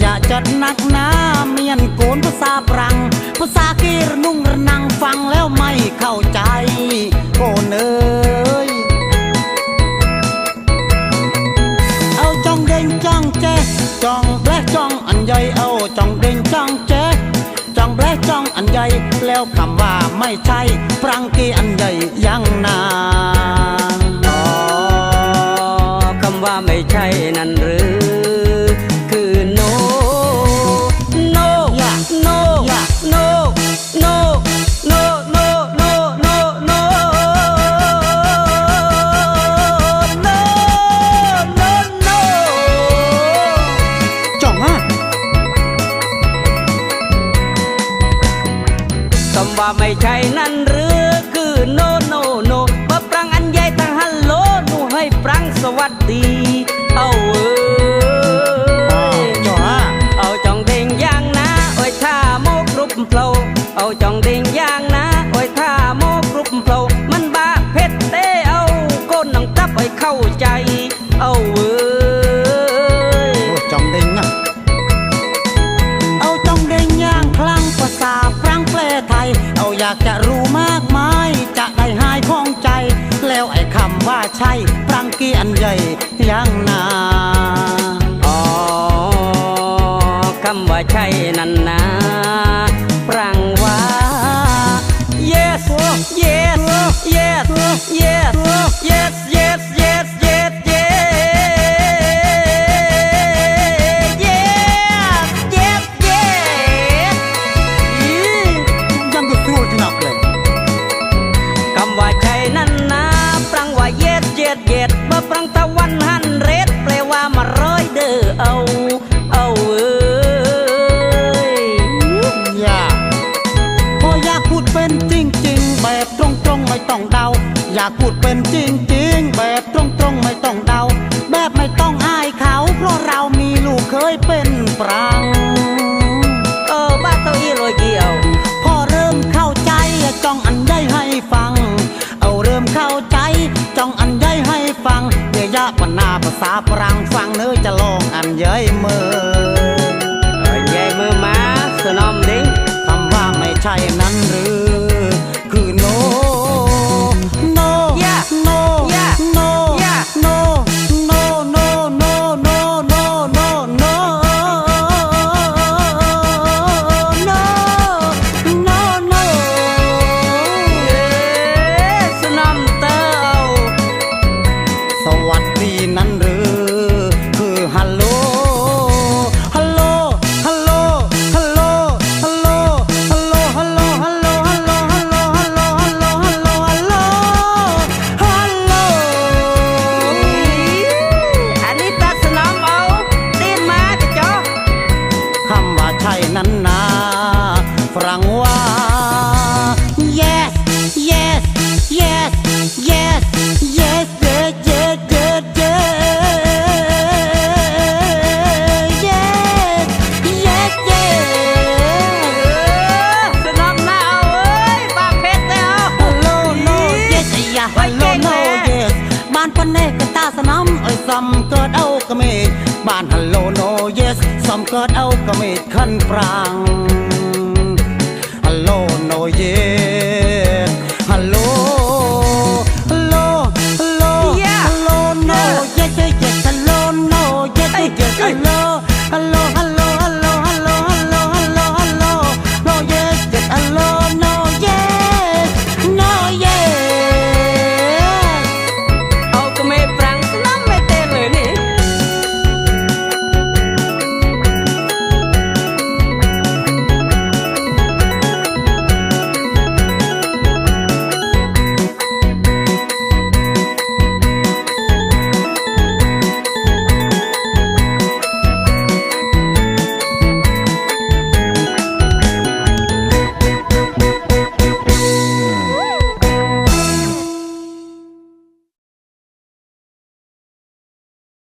อย่าจัดนักหนาเมียนโกนภาษาปรัง ภาษาเกีรนุ่งระนังฟังแล้วไม่เข้าใจโกนเอ้ยเอาจองเด้งจ้องแจ๊จองแบลจ้องอันใหญ่เอาจองเด้งจ้องแจ๊จองแบลจ้องอันใหญ่แล้วคำว่าไม่ใช่ปรังกีอันใหญ่ยังนานอ๋อคำว่าไม่ใช่นั่นหรือำว่าไม่ใช่นั่นหรือคือ no no no ว่าปรังอันใหญ่ตั้งฮัลโหลหนูให้ปรังสวัสดี เอาเอ้ยจ้องเอาจองเด้งย่างนะโอ้ยท่าโมกรุปเพลาเอาจองเด้งย่างนะโอ้ยท่าโมกรุปเพลามันบาเพชรเต้เอาก้นหนังตับไอ้เข้าใจำว่าใช่ปรังเกียนใหญ่ยังนาอ๋อคำว่าใช่นั่นนาปรังว่า yes yes yes yes yes ากพูดเป็นจริงๆแบบตรงๆไม่ต้องเดา แบบไม่ต้องอายเขา เพราะเรามีลูกเคยเป็นปรังเออบ้าเต้าอีโรยเกี่ยว พอเริ่มเข้าใจจ้องอันใหญ่ให้ฟัง เอาเริ่มเข้าใจจ้องอันใหญ่ให้ฟังเดี๋ยวยะปนาภาษาปรังฟังเนื้อจะลองอันใหญ่เมื่อ நன்று คลอดเอาก็ไม่คันปราง